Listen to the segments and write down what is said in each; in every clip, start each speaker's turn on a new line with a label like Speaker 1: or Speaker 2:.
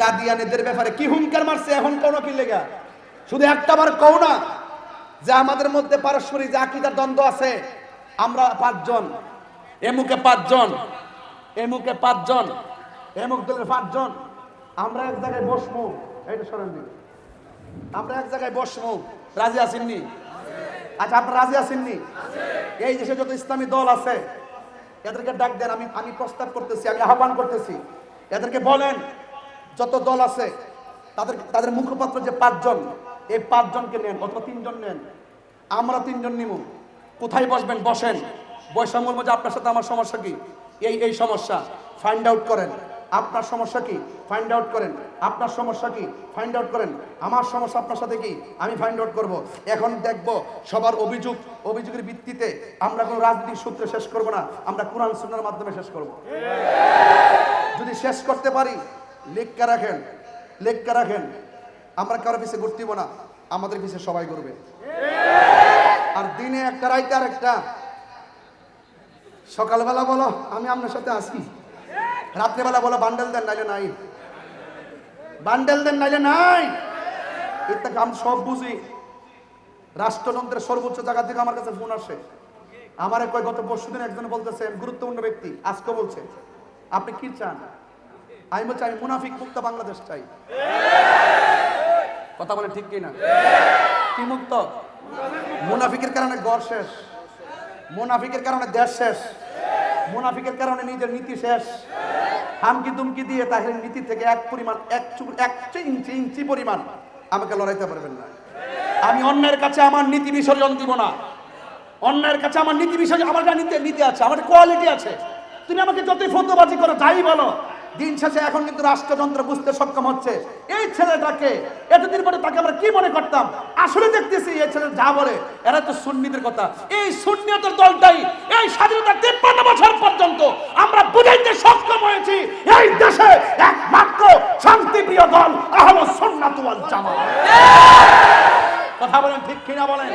Speaker 1: কাদিয়ানিদের ব্যাপারে কি হুঙ্কার মারছে এখন কোন কি লেগা? শুধু একটা বার কও না যে আমাদের মধ্যে পারস্পরিক যে আকিদার দ্বন্দ্ব আছে, আমরা পাঁচজন। এমুকে পাঁচজন। এমুকে পাঁচজন। এমুক দলের পাঁচজন। আমরা এক জায়গায় বসবো। এইটা সরেন। আমরা এক জায়গায় বসবো। রাজি আসেননি আচ্ছা আপনার রাজি আসেননি এই দেশে যত ইসলামী দল আছে, এদেরকে ডাক দেন, আমি আমি প্রস্তাব করতেছি, আমি আহ্বান করতেছি। এদেরকে বলেন যত দল আছে তাদের তাদের মুখপাত্র যে পাঁচজন এই পাঁচজনকে নেন অথবা তিনজন নেন। আমরা তিনজন নিমু। কোথায় বসবেন? বসেন। বৈষম্য মধ্যে আপনার সাথে আমার সমস্যা কি? এই এই সমস্যা। ফাইন্ড আউট করেন। আপনার সমস্যা কি? ফাইন্ড আউট করেন। আপনার সমস্যা কি? ফাইন্ড আউট করেন। আমার সমস্যা আপনার সাথে কি? আমি ফাইন্ড আউট করব। এখন দেখব সবার অভিযোগ অভিযোগের ভিত্তিতে আমরা কোনো রাজনৈতিক সূত্রে শেষ করব না। আমরা কোরআন সুন্নার মাধ্যমে শেষ করব। যদি শেষ করতে পারি লেখকা রাখেন লেখকা রাখেন। আমরা কারও পিছিয়ে ঘুরতিব না, আমাদের পিছিয়ে সবাই করবে আর দিনে একটা রাইতে আর একটা সকালবেলা বলো, আমি আপনার সাথে আসি রাত্রেবেলা বলো, বান্ডেল দেন, নাইলে নাই। বান্ডেল দেন, নাইলে নাই। এটা আমি সব বুঝি। রাষ্ট্রযন্ত্রের সর্বোচ্চ জায়গা থেকে আমার কাছে ফোন আসে। আমার কয়, গত পরশু দিন একজন বলতেছে গুরুত্বপূর্ণ ব্যক্তি। আজকে বলছে। আপনি কি চান? আমি বলছি, আমি মুনাফিক মুক্ত বাংলাদেশ চাই। কথা বলে ঠিক কিনা? কি মুক্ত? মুনাফিকের কারণে গড় শেষ। মুনাফিকের কারণে দেশ শেষ। মুনাফিকের কারণে নিজের নীতি শেষ। হামকি দুমকি দিয়ে তাহের নীতি থেকে এক পরিমাণ, এক চুক- এক ইঞ্চি ইঞ্চি পরিমাণ আমাকে লড়াইতে পারবেন না। আমি অন্যের কাছে আমার নীতি বিসর্জন দিব না। অন্যের কাছে আমার নীতি বিসর্জন আমার যা নীতি নীতি আছে, আমার কোয়ালিটি আছে। তুমি আমাকে যতই ফতোবাজি করো, যাই বলো। দিন শেষে এখন কিন্তু রাষ্ট্রযন্ত্র বুঝতে সক্ষম হচ্ছে। এই ছেলেটাকে এতদিন পরে তাকে আমরা কি মনে করতাম? আসলে দেখতেছি এই ছেলে যা বলে, এরা তো সুন্নিদের কথা। এই সুন্নিয়তের দলটাই এই স্বাধীনতা তিপ্পান্ন বছর পর্যন্ত আমরা বুঝাইতে সক্ষম হয়েছি, এই দেশে একমাত্র শান্তিপ্রিয় দল আহমদ সুন্নাত ওয়াল জামাত। কথা বলেন ঠিক কিনা বলেন?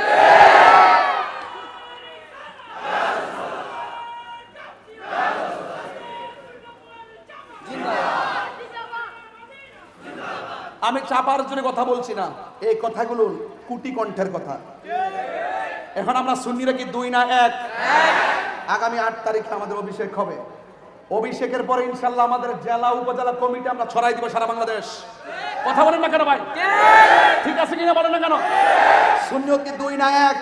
Speaker 1: আমি চাপার জন্য কথা বলছি না। এই কথাগুলো কুটি কণ্ঠের কথা। এখন আমরা সুন্নিরা কি দুই না এক। আগামী আট তারিখে আমাদের অভিষেক হবে। অভিষেকের পরে ইনশাল্লাহ আমাদের জেলা, উপজেলা কমিটি আমরা ছড়াই দিব সারা বাংলাদেশ। কথা বলেন না কেন ভাই? ঠিক আছে কিনা বলেন না কেন? সুন্নিও কি দুই না এক?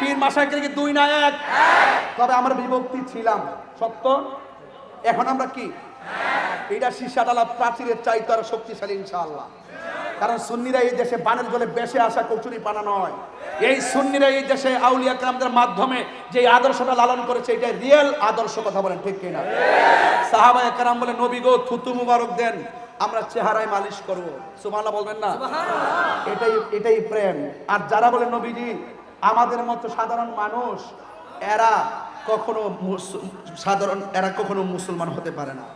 Speaker 1: পীর মাসাকের কি দুই না এক? তবে আমরা বিভক্তি ছিলাম। সত্য? এখন আমরা কি? এটা সীসাডালা প্রাচীরের চাইতে আরও শক্তিশালী ইনশাআল্লাহ। কারণ সুন্নিরা এই দেশে বানের জলে বেশে আসা কচুরি পানা নয়। এই সুন্নিরা এই দেশে আউলিয়া কালামদের মাধ্যমে যে আদর্শটা লালন করেছে এটা রিয়েল আদর্শ কথা বলেন ঠিক কিনা? সাহাবা একরাম বলে নবী গো থুতু মুবারক দেন আমরা চেহারায় মালিশ করব। সুবহানাল্লাহ বলবেন না? এটাই এটাই প্রেম। আর যারা বলে নবীজি আমাদের মতো সাধারণ মানুষ এরা কখনো সাধারণ এরা কখনো মুসলমান হতে পারে না।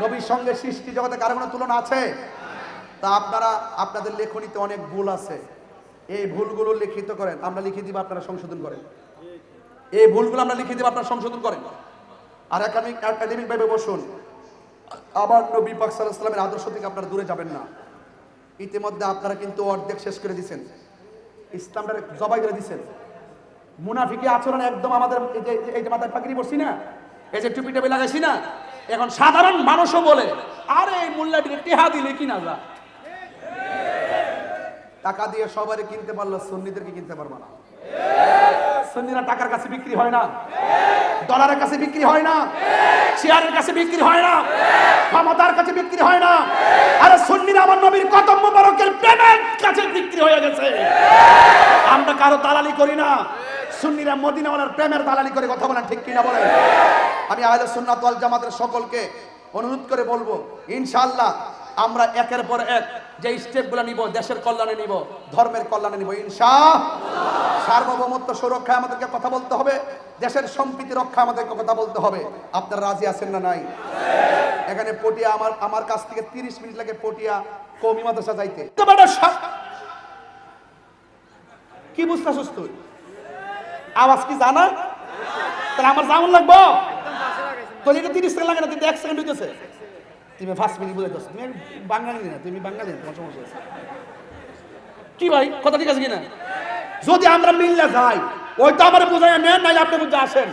Speaker 1: নবীর সঙ্গে সৃষ্টি জগতে কারও কোনো তুলনা আছে? তা আপনারা, আপনাদের লেখনীতে অনেক ভুল আছে। এই ভুলগুলো লিখিত করেন, আমরা লিখে দিব, আপনারা সংশোধন করেন। এই ভুলগুলো আমরা লিখে দিব, আপনারা সংশোধন করেন। আর একাডেমিক একাডেমিক ভাবে বসুন আবার নবী পাক সাল্লামের আদর্শ থেকে আপনারা দূরে যাবেন না। ইতিমধ্যে আপনারা কিন্তু অর্ধেক শেষ করে দিয়েছেন ইসলামটা জবাই করে দিয়েছেন মুনাফিকি আচরণ একদম আমাদের, এই যে মাথায় পাগড়ি পড়ছি না, এই যে টুপি টাপি লাগাইছি না এখন সাধারণ মানুষও বলে আরে এই মোল্লাটিকে টেহা দিলে কি না যা? টাকা দিয়ে সবারই কিনতে পারল সুন্নিদেরকে কিনতে পারব না। সুন্নিরা টাকার কাছে বিক্রি হয় না। ডলারের কাছে বিক্রি হয় না। চেয়ারের কাছে বিক্রি হয় না। ক্ষমতার কাছে বিক্রি হয় না। আরে সুন্নিরা আমার নবীর কত মোবারকের প্রেমের কাছে বিক্রি হয়ে গেছে। আমরা কারও দালালি করি না। সুন্নিরা মদিনাওয়ালার প্রেমের দালালি করে কথা বলেন ঠিক কিনা বলেন? আমি আহলে সুন্নাত ওয়াল জামাতের সকলকে অনুরোধ করে বলব, ইনশাআল্লাহ আমরা একের পর এক যে স্টেপগুলো নিব, দেশের কল্যাণে নিব, ধর্মের কল্যাণে নিব, ইনশা সার্বভৌমত্ব সুরক্ষায় আমাদেরকে কথা বলতে হবে, দেশের সম্প্রীতি রক্ষা আমাদেরকে কথা বলতে হবে। আপনারা রাজি আছেন না নাই? এখানে পটিয়া আমার আমার কাছ থেকে তিরিশ মিনিট লাগে পটিয়া কৌমি মাদ্রাসা যাইতে। কি বুঝতেছিস তুই? আওয়াজ কি জানা? তাহলে আমার যেমন লাগবো? তোর এটা তিরিশ সেকেন্ড লাগে না কিন্তু এক সেকেন্ড হইতেছে। তুমি ফার্স্ট মিনিট বুঝাইতেছ। তুমি বাঙালি না তুমি বাঙালি না, তোমার সমস্যা আছে কি ভাই কথা ঠিক আছে কিনা? যদি আমরা মিললে যাই ওই তো আমার বুঝাই নেন নাই আপনি বুঝে আসেন।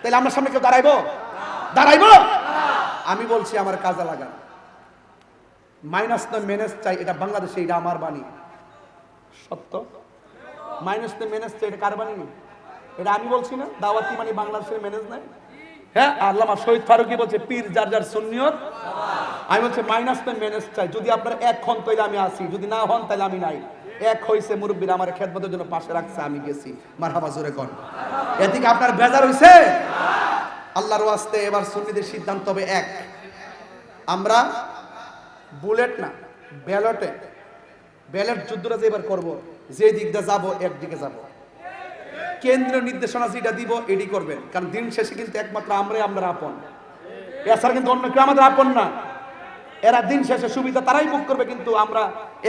Speaker 1: তাহলে আমার সামনে কেউ দাঁড়াইবো? দাঁড়াইবো? আমি বলছি আমার কাজে লাগান। মাইনাস না মেনেস চাই এটা বাংলাদেশে এটা আমার বাণী। সত্য? মাইনাস না মেনেস চাই এটা কার বাণী? এটা আমি বলছি না দাওয়াতি মানে বাংলাদেশের ম্যানেজ নাই। হ্যাঁ আল্লামা শহীদ ফারুকি বলছে, পীর যার যার সুন্নিয়ত। আমি বলছি, মাইনাস না মেনেজ চাই। যদি আপনারা এক হন, তাইলে আমি আসি যদি না হন তাহলে আমি নাই। এক হইছে মুরব্বীরা আমার খেদমতের জন্য পাশে রাখছে, আমি গেছি। মারহাবা, জোরে কর এদিকে আপনার বেজার হইছে? আল্লাহর ওয়াস্তে এবার সুন্নিদের সিদ্ধান্ত হবে এক। আমরা বুলেট না, ব্যালটে। ব্যালট যুদ্ধটা যে এবার করব, যে দিকটা যাব, একদিকে যাব। কেন্দ্রীয় নির্দেশনা যেটা দিব এটি করবেন। কারণ দিন শেষে কিন্তু একমাত্র আমরাই, আমরা আপন। এছাড়া কিন্তু অন্য কেউ আমাদের আপন না। এরা দিন শেষে সুবিধা তারাই বুক করবে, কিন্তু আমরা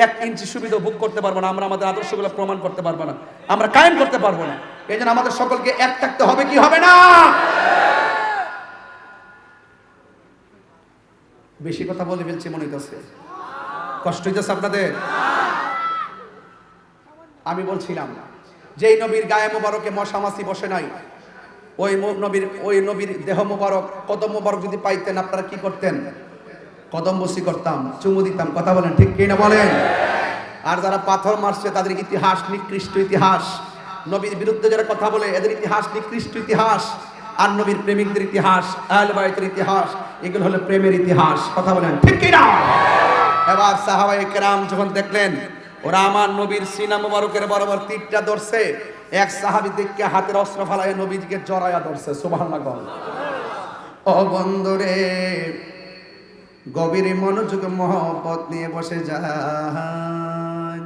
Speaker 1: এক ইঞ্চি সুবিধা বুক করতে পারব না। আমরা আমাদের আদর্শগুলো প্রমাণ করতে পারব না। আমরা কায়েম করতে পারব না। এই জন্য আমাদের সকলকে এক থাকতে হবে কি হবে না? বেশি কথা বলে ফেলছি, মনে হইতেছে। কষ্ট হইতেছে আপনাদের? আমি বলছিলাম যেই নবীর গায়ে মোবারকে মশামাছি বসে নাই, ওই নবীর ওই নবীর দেহ মোবারক, কদম মোবারক যদি পাইতেন, আপনারা কি করতেন? কদম বসি করতাম, চুমু দিতাম, কথা বলেন, ঠিক কি না বলেন? আর যারা পাথর মারছে, তাদের ইতিহাস নিকৃষ্ট ইতিহাস। নবীর বিরুদ্ধে যারা কথা বলে, এদের ইতিহাস নিকৃষ্ট ইতিহাস। আর নবীর প্রেমিকদের ইতিহাস, আহলে ইতিহাস, এগুলো হলো প্রেমের ইতিহাস, কথা বলেন, ঠিক কি না এবার সাহাবায়ে কেরাম যখন দেখলেন ওরা আমার নবীর সিনা মুবারকের বরাবর তীরটা ধরছে। এক সাহাবী দেখকে হাতের অস্ত্র ফালায় নবীজিকে জড়ায়া ধরছে, সুবহানাল্লাহ ও বন্ধুরে, গভীর মনোযোগ, মহব্বত নিয়ে বসে যান।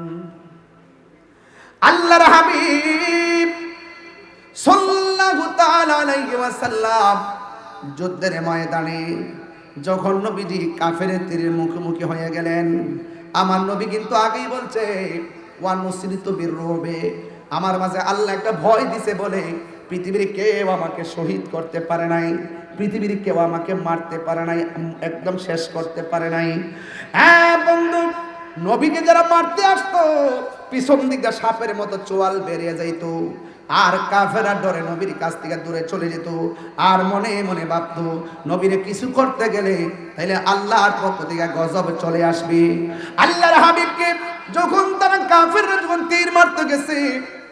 Speaker 1: আল্লাহর হাবিব সাল্লাল্লাহু তাআলা আলাইহি ওয়াসাল্লাম যুদ্ধের ময়দানে যখন নবীজি কাফেরের তীরের মুখোমুখি হয়ে গেলেন আমার নবী কিন্তু আগেই বলছে ওয়ান মুসরিত বীর রবে আমার মাঝে আল্লাহ একটা ভয় দিছে বলে, পৃথিবীর কেউ আমাকে শহীদ করতে পারে নাই, পৃথিবীর কেউ আমাকে মারতে পারে নাই, একদম শেষ করতে পারে নাই। হ্যাঁ বন্ধু, নবীকে যারা মারতে আসতো, পিছন দিকটা সাপের মতো চোয়াল বেরিয়ে যাইতো। আর কাফেরা ডরে নবীর কাছ থেকে দূরে চলে যেত। আর মনে মনে ভাবত, নবীরে কিছু করতে গেলে তাইলে আল্লাহর পক্ষ থেকে গজব চলে আসবে। আল্লাহর হাবিবকে যখন তারা কাফেররা যখন তীর মারতে গেছে,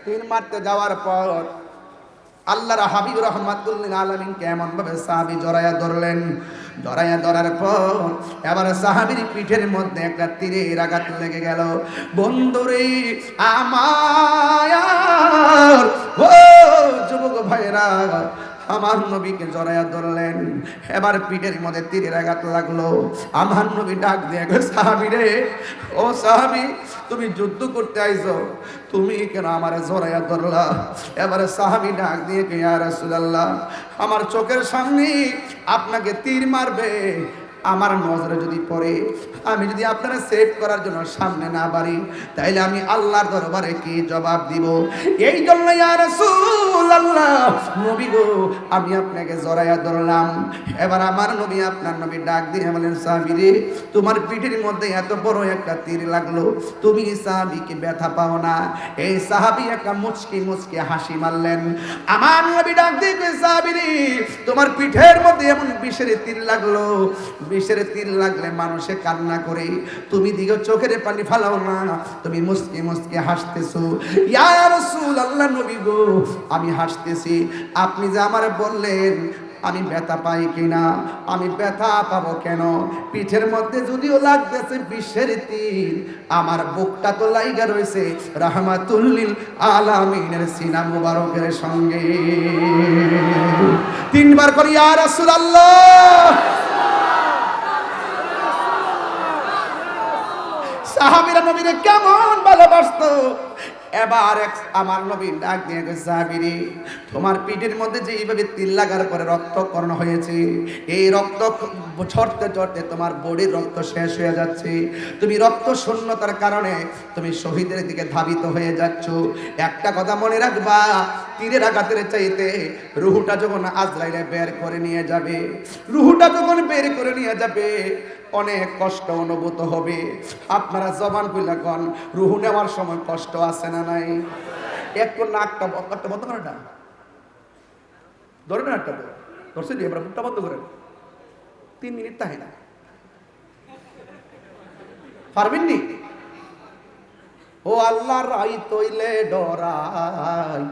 Speaker 1: তীর মারতে যাওয়ার পর আল্লাহর হাবিব রহমাতুল্লিন আলমিন কেমন ভাবে সাহাবি জড়াইয়া ধরলেন? জড়াইয়া ধরার পর এবার সাহাবির পিঠের মধ্যে একটা তীরের আঘাত লেগে গেল। বন্ধুরে আমার ও যুবক ভাইরা আমার নবীকে জড়াইয়া ধরলেন। এবার পিঠের মধ্যে তীরের আঘাত লাগল। আমার নবী ডাক দিয়ে সাহাবি রে, ও সাহাবি, তুমি যুদ্ধ করতে আইছো। তুমি কেন আমার জড়াইয়া ধরলা? এবারে সাহাবি ডাক দিয়ে কে আর আমার চোখের সামনে আপনাকে তীর মারবে। আমার নজরে যদি পড়ে, আমি যদি আপনারা সেভ করার জন্য সামনে না পারি তাইলে আমি আল্লাহর দরবারে কি জবাব দিব? এই জন্য নবী গো, আমি আপনাকে জড়াইয়া ধরলাম। এবার আমার নবী আপনার নবী ডাক দিয়ে বলেন সাহাবী রে, তোমার পিঠের মধ্যে এত বড় একটা তীর লাগল, তুমি সাহাবীকে ব্যথা পাও না। এই সাহাবী একটা মুচকি মুচকি হাসি মারলেন। আমার নবী ডাক দিয়ে কই তোমার পিঠের মধ্যে এমন বিষের তীর লাগল। বিষের তীর লাগলে মানুষে কান্না করে। তুমি দিকে চোখের পানি ফালাও না। তুমি মুসকে মুসকে হাসতেছো। ইয়া রাসূলুল্লাহ নবী গো, আমি হাসতেছি। আপনি যে আমার বললেন আমি ব্যথা পাই কিনা? আমি ব্যথা পাবো কেন? পিঠের মধ্যে যদিও লাগতেছে বিশ্বের তীর আমার বুকটা তো লাইগা রয়েছে রাহমাতুল্লিল আলামিনের সিনা মুবারকের সঙ্গে। তিনবার করি, ইয়া রাসূলুল্লাহ! সাহাবীরা নবীরে কেমন ভালোবাসতো? এবার এক আমার নবী ডাক দিয়ে গেছে সাহাবীরে তোমার পিঠের মধ্যে যে এইভাবে তিল লাগার পরে রক্তকরণ হয়েছে, এই রক্ত ছড়তে ছড়তে তোমার বডির রক্ত শেষ হয়ে যাচ্ছে। তুমি রক্ত শূন্যতার কারণে তুমি শহীদের দিকে ধাবিত হয়ে যাচ্ছ। একটা কথা মনে রাখবা, তীরের আঘাতের চাইতে রুহুটা যখন আজরাইলে বের করে নিয়ে যাবে, রুহুটা যখন বের করে নিয়ে যাবে অনেক কষ্ট অনুভূত হবে। আপনারা জবান কইলা কন, রুহু নেওয়ার সময় কষ্ট আছে না নাই? একটু নাকটা নাকটা বন্ধ করে না। ধরে না একটা ধরছে দিয়ে, এবার মুখটা বন্ধ করেন। তিন মিনিট তাই না। পারবেন নি? ও আল্লাহ রাই তৈলে ডরাই।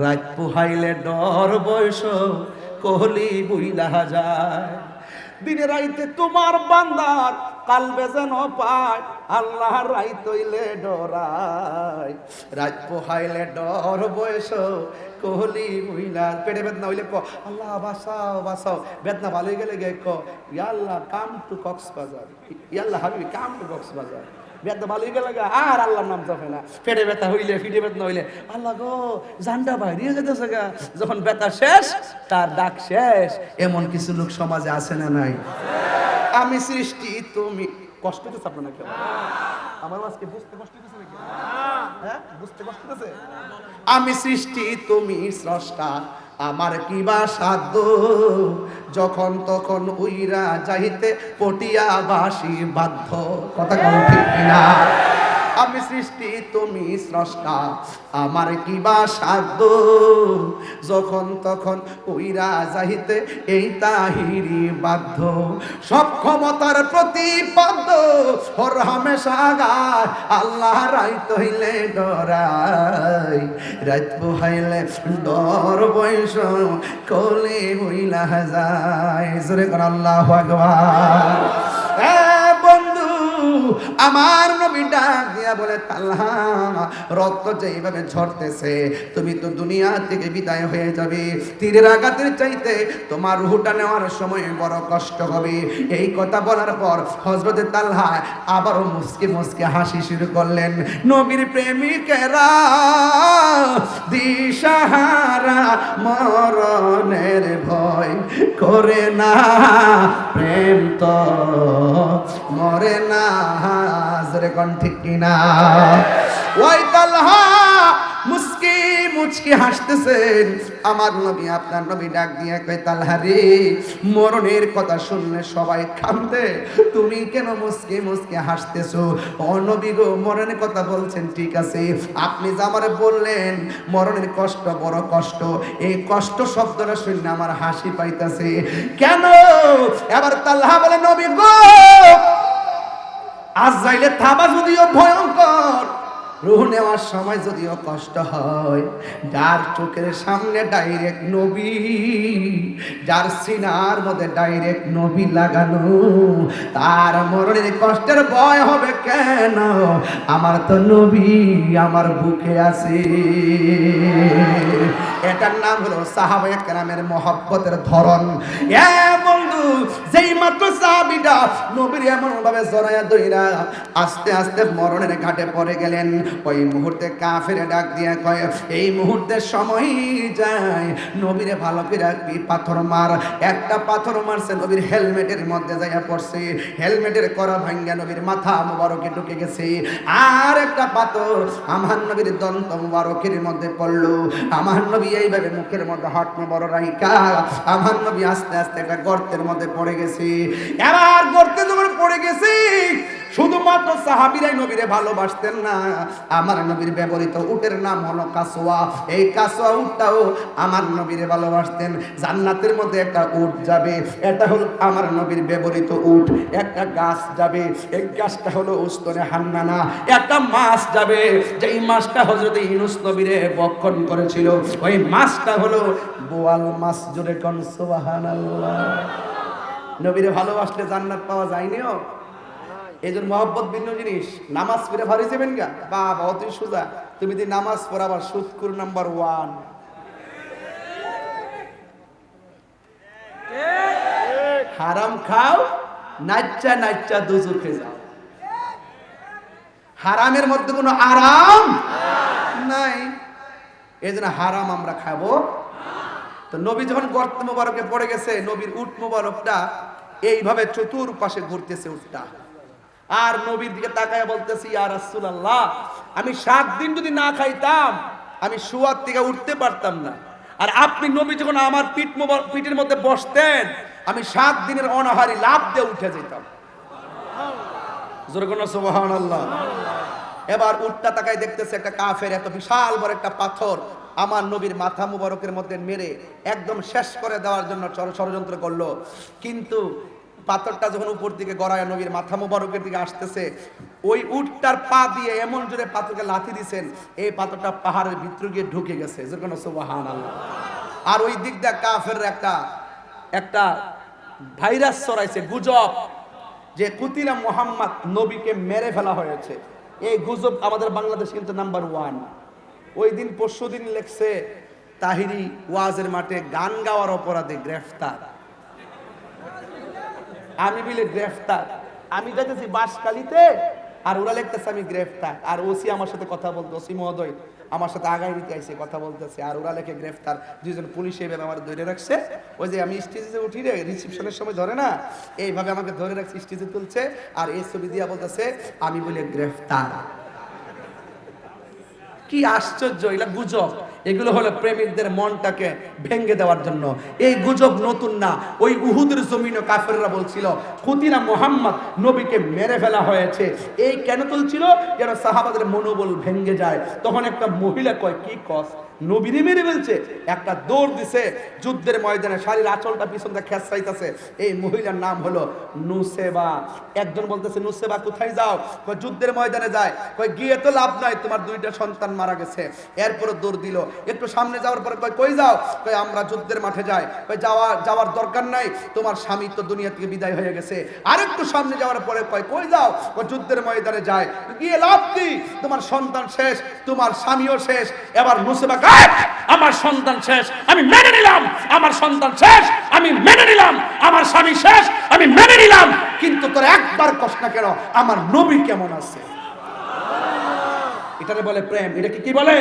Speaker 1: রাত পুহাইলে ডর বয়স, কোহলি বুইলা যায়। দিনে রাইতে তোমার বান্দার কালবে যেন পায়, আল্লাহ রাই তৈলে ডরাই রাত পোহাইলে ডর বয়স, কোহলি মহিলা, পেটে বেদনা হইলে ক আল্লাহ বাসাও বাসাও বেদনা ভালো গেলে গে ক, ইয়াল্লাহ, কাম টু কক্সবাজার। ইয়াল্লাহ হাবিবি, কাম টু কক্সবাজার। বেদনা ভালো হয়ে গেলে আর আল্লাহর নাম জপে না। পেটে ব্যথা হইলে, ফিটে বেদনা হইলে, আল্লাহ গো, জানটা বাইরে যেতেছে গা। যখন ব্যথা শেষ, তার ডাক শেষ। এমন কিছু লোক সমাজে আছে না নাই? আমি সৃষ্টি, তুমি কষ্ট হচ্ছে আপনার নাকি? আমার আজকে বুঝতে কষ্ট হচ্ছে নাকি? হ্যাঁ বুঝতে কষ্ট হচ্ছে আমি সৃষ্টি, তুমি স্রষ্টা, আমার কি বা সাধ্য? যখন তখন উইরা যাইতে পটিয়া বাসি বাধ্য। কথা না। আমি সৃষ্টি, তুমি স্রষ্টা। আমার কি বা সাধ্য? যখন তখন উইরা যাইতে এই তাহিরি বাধ্য। সক্ষমতার প্রতিপাদ্য হর হামেশা গায়। আল্লাহ রাই তৈলে ডরাই। রাত পোহাইলে ডর বয়স কলে হইলা যায়। জোরে কর আল্লাহ বন্ধু আমার নবী ডাক দিয়া বলে তাল্লা রক্ত যেইভাবে ঝরতেছে, তুমি তো দুনিয়া থেকে বিদায় হয়ে যাবে। তীরের আঘাতের চাইতে তোমার রুহুটা নেওয়ার সময় বড় কষ্ট হবে। এই কথা বলার পর হজরতে তাল্হা আবারও মুসকে মুসকে হাসি শুরু করলেন। নবীর প্রেমিকেরা দিশাহারা মরণের ভয় করে না, প্রেম তো মরে না। কন ঠিক কিনা? ওই তালহা মুস্কি মুচকি হাসতেছেন। আমার নবী, আপনার নবী ডাক দিয়ে কয়, তালহা রে, মরণের কথা শুনলে সবাই কান্দে তুমি কেন মুস্কি মুচকি হাসতেছো? ও নবী গো, মরণের কথা বলছেন, ঠিক আছে। আপনি যে আমারে বললেন, মরণের কষ্ট বড় কষ্ট। এই কষ্ট শব্দটা শুনলে আমার হাসি পাইতাছে। কেন? এবার তাল্লাহা বলে, নবী গো আজ যাইলে থাবা যদিও ভয়ঙ্কর। রুহ নেওয়ার সময় যদিও কষ্ট হয়, যার চোখের সামনে ডাইরেক্ট নবী, যার সিনার মধ্যে ডাইরেক্ট নবী লাগানো, তার মরণের কষ্টের ভয় হবে কেন? আমার তো নবী আমার বুকে আছে। এটার নাম হলো সাহাবায়ে কেরামের মহব্বতের ধরন। এ বন্ধু যেই মাত্র সাহাবিটা নবীর এমন ভাবে জড়াইয়া আস্তে আস্তে মরণের ঘাটে পড়ে গেলেন। ওই মুহূর্তে কাফের ডাক দিয়া কয়, এই সময় যায়। নবীরে ভালো পাথর মার। একটা পাথর মারছে নবীর হেলমেটের মধ্যে যাইয়া পড়ছে। হেলমেটের করা ভাঙ্গা নবীর মাথা মুবারকে ঢুকে গেছে। আর একটা পাথর আমার নবীর দন্ত মুবারকের মধ্যে পড়ল। আমার নবী এইভাবে মুখের মধ্যে হট বড় রাইকা আমার নবী আস্তে আস্তে একটা গর্তের মধ্যে পড়ে গেছে। এবার গর্তে যখন পড়ে গেছি, শুধুমাত্র সাহাবিরাই নবীরে ভালোবাসতেন না, আমার নবীর ব্যবহৃত উটের নাম হলো কাসোয়া এই কাসোয়া উটটাও আমার নবীরে ভালোবাসতেন। জান্নাতের মধ্যে একটা উট যাবে, এটা হলো আমার নবীর ব্যবহৃত উট। একটা গাছ যাবে, এই গাছটা হলো উস্তনে হান্নানা। একটা মাছ যাবে, যেই মাছটা হজরত ইনুস নবীরে বক্ষণ করেছিল, ওই মাছটা হলো বোয়াল মাছ জুড়ে কন সুবহানাল্লাহ। নবীরে ভালোবাসলে জান্নাত পাওয়া যায়নিও এই জন্য মহব্বত ভিন্ন জিনিস। নামাজ পড়ে ভারী যাবেন গা। বাবা অতি সুজা। তুমি যদি নামাজ পড়াবার সুৎকুর নাম্বার ওয়ান। হারাম খাও নাচ্চা নাচ্চা দুজুখে যাও। হারামের মধ্যে কোনো আরাম নাই। এই জন্য হারাম আমরা খাব। তো নবী যখন গর্ত মোবারকে পড়ে গেছে, নবীর উট মোবারকটা এইভাবে চতুর্পাশে ঘুরতেছে উটটা। আর নবীর দিকে তাকায় বলতেছি আর রাসূলুল্লাহ, আমি সাত দিন যদি না খাইতাম, আমি শুয়ার থেকে উঠতে পারতাম না। আর আপনি নবী যখন আমার পিঠ পিঠের মধ্যে বসতেন, আমি সাত দিনের অনাহারি লাভ দিয়ে উঠে যেতাম। আল্লাহ এবার উঠটা তাকায় দেখতেছে, একটা কাফের, এত বিশাল বড় একটা পাথর। আমার নবীর মাথা মুবারকের মধ্যে মেরে একদম শেষ করে দেওয়ার জন্য ষড়যন্ত্র করল। কিন্তু পাথরটা যখন উপর দিকে গড়ায় নবীর মাথা মুবারকের দিকে আসতেছে, ওই উটটার পা দিয়ে এমন জোরে পাথরকে লাথি দিছেন, এই পাথরটা পাহাড়ের ভিতরে গিয়ে ঢুকে গেছে। যেরকম সুবাহান আর ওই দিক দিয়ে কাফের একটা একটা ভাইরাস ছড়াইছে, গুজব, যে কুতিলা মোহাম্মদ নবীকে মেরে ফেলা হয়েছে। এই গুজব আমাদের বাংলাদেশ কিন্তু নাম্বার ওয়ান ওই দিন পরশু দিন লেখছে, তাহিরি ওয়াজের মাঠে গান গাওয়ার অপরাধে গ্রেফতার। আমি বিলে গ্রেফতার। আমি যাইতেছি বাসকালিতে আর ওরা লিখতেছে আমি গ্রেফতার। আর ওসি আমার সাথে কথা বলতো, ওসি মহোদয় আমার সাথে আগাই নিতে আইসে কথা বলতেছে, আর ওরা লেখে গ্রেফতার। দুইজন পুলিশ এইভাবে আমার ধরে রাখছে। ওই যে আমি স্টেজে উঠি রে রিসেপশনের সময় ধরে না, এইভাবে আমাকে ধরে রাখছে, স্টেজে তুলছে, আর এই ছবি দিয়া বলতেছে, আমি বলে গ্রেফতার। কি আশ্চর্য, এগুলা গুজব। এগুলো হলো প্রেমিকদের মনটাকে ভেঙে দেওয়ার জন্য। এই গুজব নতুন না। ওই উহুদের জমিন কাফেররা বলছিল খুতিরা মোহাম্মদ নবীকে মেরে ফেলা হয়েছে। এই কেন তুলছিল? যেন সাহাবাদের মনোবল ভেঙে যায়। তখন একটা মহিলা কয়, কি কস নবীরে মেরে ফেলছে একটা দৌড় দিছে, যুদ্ধের ময়দানে শাড়ির আঁচলটা পিছনটা খেসাইতেছে এই মহিলার নাম হলো নুসেবা। একজন বলতেছে, নুসেবা, কোথায় যাও? কয়, যুদ্ধের ময়দানে যায় কয়, গিয়ে তো লাভ নাই, তোমার দুইটা সন্তান মারা গেছে। এরপরে দৌড় দিল। একটু সামনে যাওয়ার পরে কয়, কই যাও? কয়, আমরা যুদ্ধের মাঠে যাই। কয়, যাওয়া, যাওয়ার দরকার নাই, তোমার স্বামী তো দুনিয়া থেকে বিদায় হয়ে গেছে। আরেকটু সামনে যাওয়ার পরে কয়, কই যাও? কয়, যুদ্ধের ময়দানে যায় গিয়ে লাভ কি? তোমার সন্তান শেষ, তোমার স্বামীও শেষ। এবার নুসেবা আমার সন্তান শেষ। আমি মেনে নিলাম। আমার সন্তান শেষ। আমি মেনে নিলাম। আমার স্বামী শেষ। আমি মেনে নিলাম। কিন্তু তোর একবার কষ্ট কেন? আমার নবী কেমন আছে? এটারে বলে প্রেম। এটা কি কি বলে?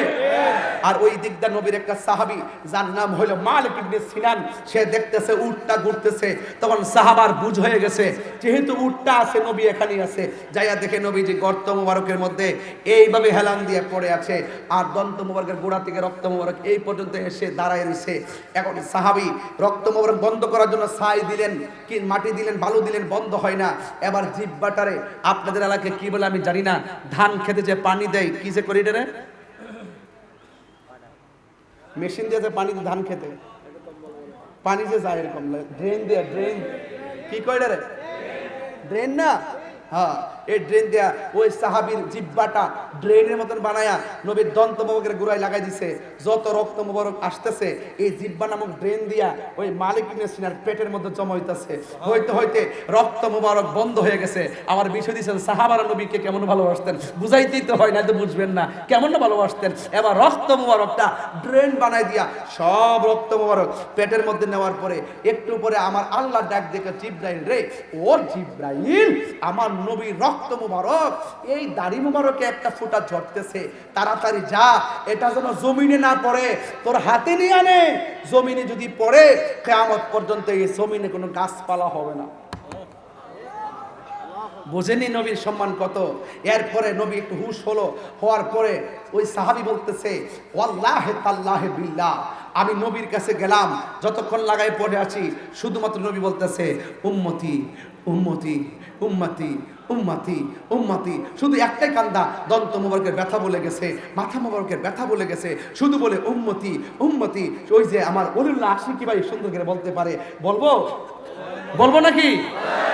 Speaker 1: আর ওই দিকটা নবীর একটা সাহাবি যার নাম হলো মালিক ইবনে সিনান সে দেখতেছে উটটা ঘুরতেছে। তখন সাহাবার বুঝ হয়ে গেছে যেহেতু উটটা আছে নবী এখানেই আছে। যাইয়া দেখে নবী যে গর্ত মুবারকের মধ্যে এইভাবে হেলান দিয়ে পড়ে আছে। আর দন্ত মুবারকের গোড়া থেকে রক্ত মুবারক এই পর্যন্ত এসে দাঁড়ায় রয়েছে এখন সাহাবি রক্ত মুবারক বন্ধ করার জন্য ছাই দিলেন কি মাটি দিলেন বালু দিলেন বন্ধ হয় না। এবার জিব্বাটারে আপনাদের এলাকায় কি বলে আমি জানি না। ধান খেতে যে পানি দেয় কি যে করিডোরে? মেশিন দিয়ে যে পানি ধান খেতে। পানি যে যায় এরকম ড্রেন দিয়ে ড্রেন কি কয় রে ড্রেন না? হ্যাঁ এই ড্রেন দেয়া, ওই সাহাবির জিব্বাটা ড্রেনের মতন বানায়া নবীর দন্ত মোবারকের গুড়ায় লাগাই দিছে। যত রক্ত মোবারক আসতেছে, এই জিব্বা নামক ড্রেন দিয়া ওই মালিক সিনার পেটের মধ্যে জমা হইতেছে। হইতে হইতে রক্ত মোবারক বন্ধ হয়ে গেছে। আমার বিষয় দিয়েছেন সাহাবারা নবীকে কেমন ভালোবাসতেন? বুঝাইতেই তো হয় না তো বুঝবেন না। কেমন ভালোবাসতেন? এবার রক্ত মোবারকটা ড্রেন বানাই দিয়া সব রক্ত মোবারক পেটের মধ্যে নেওয়ার পরে একটু পরে আমার আল্লাহ ডাক দেখে জিব্রাইল, রে, ও জিব্রাইল, আমার নবীর রক্ত মুবারক। এই দাড়ি মুবারকে একটা ফোঁটা ঝরতেছে। তাড়াতাড়ি যা, এটা যেন জমিনে না পড়ে। তোর হাতে নিয়ে আনে। জমিনে যদি পড়ে, কেয়ামত পর্যন্ত এই জমিনে কোনো গাছপালা হবে না। বোঝেনি নবীর সম্মান কত? এরপরে নবী একটু হুশ হলো। হওয়ার পরে ওই সাহাবি বলতেছে, ওয়াল্লাহে তাল্লাহে বিল্লাহ। আমি নবীর কাছে গেলাম, যতক্ষণ লাগাই পড়ে আছি, শুধুমাত্র নবী বলতেছে, উম্মতি উম্মতি, উম্মাতি উম্মাতি উম্মাতি। শুধু একটাই কান্দা, দন্ত মোবারকের ব্যথা বলে গেছে, মাথা মোবারকের ব্যথা বলে গেছে। শুধু বলে উম্মতি উম্মতি। ওই যে আমার অলিল্লা আশি কি ভাই সুন্দর করে বলতে পারে? বলব? বলব নাকি?